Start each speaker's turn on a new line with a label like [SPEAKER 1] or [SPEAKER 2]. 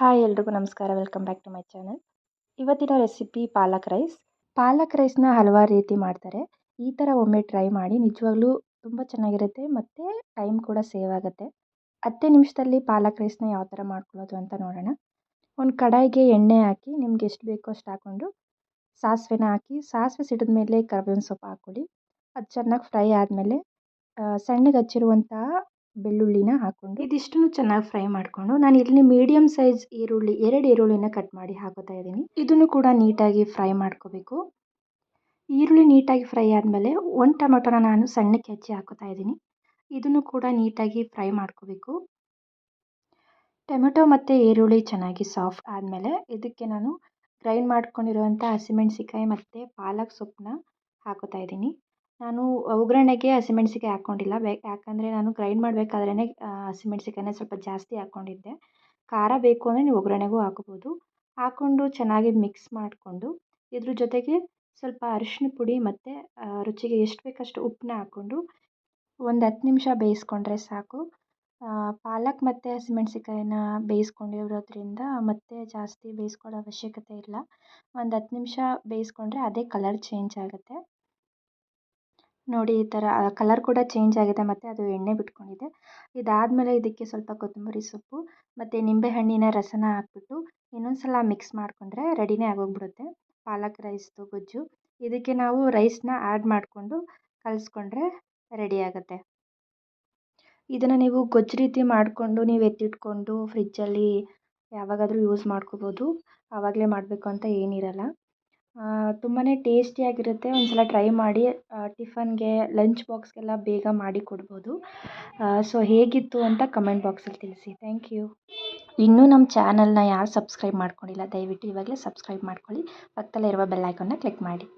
[SPEAKER 1] Hi ಎಲ್ರಿಗೂ ನಮಸ್ಕಾರ. Welcome back to my channel. ಇವತ್ತಿನ ರೆಸಿಪಿ ಪಾಲಕ್ ರೈಸ್. ಪಾಲಕ್ ರೈಸ್ನ ಹಲವಾರು ರೀತಿ ಮಾಡ್ತಾರೆ. ಈ ಥರ ಒಮ್ಮೆ ಟ್ರೈ ಮಾಡಿ, ನಿಜವಾಗ್ಲೂ ತುಂಬ ಚೆನ್ನಾಗಿರುತ್ತೆ ಮತ್ತು ಟೈಮ್ ಕೂಡ ಸೇವ್ ಆಗುತ್ತೆ. ಹತ್ತೇ ನಿಮಿಷದಲ್ಲಿ ಪಾಲಕ್ ರೈಸ್ನ ಯಾವ ಥರ ಮಾಡ್ಕೊಳ್ಳೋದು ಅಂತ ನೋಡೋಣ. ಒಂದು ಕಡಾಯಿಗೆ ಎಣ್ಣೆ ಹಾಕಿ, ನಿಮ್ಗೆ ಎಷ್ಟು ಬೇಕೋ ಅಷ್ಟು ಹಾಕ್ಕೊಂಡು ಸಾಸಿವೆನ ಹಾಕಿ, ಸಾಸಿವೆ ಸಿಡಿದ ಮೇಲೆ ಕರ್ಬೇವಿನ ಸೊಪ್ಪು ಹಾಕ್ಕೊಳ್ಳಿ. ಅದು ಚೆನ್ನಾಗಿ ಫ್ರೈ ಆದಮೇಲೆ ಸಣ್ಣಗೆ ಹಚ್ಚಿರುವಂತಹ ಬೆಳ್ಳುಳ್ಳಿನ ಹಾಕ್ಕೊಂಡು ಇದಿಷ್ಟನ್ನು ಚೆನ್ನಾಗಿ ಫ್ರೈ ಮಾಡಿಕೊಂಡು ನಾನು ಇಲ್ಲಿ ಮೀಡಿಯಮ್ ಸೈಜ್ ಈರುಳ್ಳಿ, ಎರಡು ಈರುಳ್ಳಿನ ಕಟ್ ಮಾಡಿ ಹಾಕೋತಾ ಇದ್ದೀನಿ. ಇದನ್ನು ಕೂಡ ನೀಟಾಗಿ ಫ್ರೈ ಮಾಡ್ಕೋಬೇಕು. ಈರುಳ್ಳಿ ನೀಟಾಗಿ ಫ್ರೈ ಆದಮೇಲೆ ಒಂದು ಟೊಮೆಟೊನ ನಾನು ಸಣ್ಣಕ್ಕೆ ಹೆಚ್ಚಿ ಹಾಕೋತಾ ಇದ್ದೀನಿ. ಇದನ್ನು ಕೂಡ ನೀಟಾಗಿ ಫ್ರೈ ಮಾಡ್ಕೋಬೇಕು. ಟೊಮೆಟೊ ಮತ್ತು ಈರುಳ್ಳಿ ಚೆನ್ನಾಗಿ ಸಾಫ್ಟ್ ಆದಮೇಲೆ ಇದಕ್ಕೆ ನಾನು ಗ್ರೈಂಡ್ ಮಾಡ್ಕೊಂಡಿರುವಂಥ ಹಸಿಮೆಣ್ಸಿಕಾಯಿ ಮತ್ತು ಪಾಲಕ್ ಸೊಪ್ಪನ್ನ ಹಾಕೋತಾ ಇದ್ದೀನಿ. ನಾನು ಒಗ್ಗರಣೆಗೆ ಹಸಿಮೆಣ್ಸಿಕಾಯಿ ಹಾಕ್ಕೊಂಡಿಲ್ಲ. ಬೇ, ಯಾಕಂದರೆ ನಾನು ಗ್ರೈಂಡ್ ಮಾಡಬೇಕಾದ್ರೇ ಹಸಿಮೆಣ್ಸಿಕಾಯನ್ನ ಸ್ವಲ್ಪ ಜಾಸ್ತಿ ಹಾಕ್ಕೊಂಡಿದ್ದೆ. ಖಾರ ಬೇಕು ಅಂದರೆ ನೀವು ಒಗ್ಗರಣೆಗೂ ಹಾಕ್ಬೋದು. ಹಾಕ್ಕೊಂಡು ಚೆನ್ನಾಗಿ ಮಿಕ್ಸ್ ಮಾಡಿಕೊಂಡು, ಇದ್ರ ಜೊತೆಗೆ ಸ್ವಲ್ಪ ಅರಿಶಿನ ಪುಡಿ ಮತ್ತು ರುಚಿಗೆ ಎಷ್ಟು ಬೇಕಷ್ಟು ಉಪ್ಪನ್ನ ಹಾಕ್ಕೊಂಡು ಒಂದು ಹತ್ತು ನಿಮಿಷ ಬೇಯಿಸ್ಕೊಂಡ್ರೆ ಸಾಕು. ಪಾಲಕ್ ಮತ್ತು ಹಸಿಮೆಣ್ಸಿಕಾಯಿನ ಬೇಯಿಸ್ಕೊಂಡಿರೋದ್ರಿಂದ ಮತ್ತೆ ಜಾಸ್ತಿ ಬೇಯಿಸ್ಕೊಳ್ಳೋ ಅವಶ್ಯಕತೆ ಇಲ್ಲ. ಒಂದು ಹತ್ತು ನಿಮಿಷ ಬೇಯಿಸ್ಕೊಂಡ್ರೆ ಅದೇ ಕಲರ್ ಚೇಂಜ್ ಆಗುತ್ತೆ. ನೋಡಿ ಈ ಥರ ಕಲರ್ ಕೂಡ ಚೇಂಜ್ ಆಗಿದೆ ಮತ್ತು ಅದು ಎಣ್ಣೆ ಬಿಟ್ಕೊಂಡಿದೆ. ಇದಾದಮೇಲೆ ಇದಕ್ಕೆ ಸ್ವಲ್ಪ ಕೊತ್ತಂಬರಿ ಸೊಪ್ಪು, ಮತ್ತು ನಿಂಬೆಹಣ್ಣಿನ ರಸನ ಹಾಕ್ಬಿಟ್ಟು ಇನ್ನೊಂದು ಸಲ ಮಿಕ್ಸ್ ಮಾಡಿಕೊಂಡ್ರೆ ರೆಡಿನೇ ಆಗೋಗ್ಬಿಡುತ್ತೆ. ಪಾಲಕ್ ರೈಸ್ದು ಗೊಜ್ಜು. ಇದಕ್ಕೆ ನಾವು ರೈಸ್ನ ಆ್ಯಡ್ ಮಾಡಿಕೊಂಡು ಕಲಿಸ್ಕೊಂಡ್ರೆ ರೆಡಿ ಆಗುತ್ತೆ. ಇದನ್ನು ನೀವು ಗೊಜ್ಜು ರೀತಿ ಮಾಡಿಕೊಂಡು ನೀವು ಎತ್ತಿಟ್ಕೊಂಡು ಫ್ರಿಜ್ಜಲ್ಲಿ ಯಾವಾಗಾದರೂ ಯೂಸ್ ಮಾಡ್ಕೋಬೋದು. ಆವಾಗಲೇ ಮಾಡಬೇಕು ಅಂತ ಏನಿರಲ್ಲ. ತುಂಬಾ ಟೇಸ್ಟಿಯಾಗಿರುತ್ತೆ ಒಂದು ಸಲ ಟ್ರೈ ಮಾಡಿ. ಟಿಫನ್ಗೆ, ಲಂಚ್ ಬಾಕ್ಸ್ಗೆಲ್ಲ ಬೇಗ ಮಾಡಿ ಕೊಡ್ಬೋದು. ಸೊ ಹೇಗಿತ್ತು ಅಂತ ಕಮೆಂಟ್ ಬಾಕ್ಸಲ್ಲಿ ತಿಳಿಸಿ. Thank you. ಇನ್ನೂ ನಮ್ಮ ಚಾನಲ್ನ ಯಾರು ಸಬ್ಸ್ಕ್ರೈಬ್ ಮಾಡ್ಕೊಂಡಿಲ್ಲ, ದಯವಿಟ್ಟು ಇವಾಗಲೇ ಸಬ್ಸ್ಕ್ರೈಬ್ ಮಾಡ್ಕೊಳ್ಳಿ. ಪಕ್ಕದಲ್ಲಿರುವ ಬೆಲ್ ಕ್ಲಿಕ್ ಮಾಡಿ.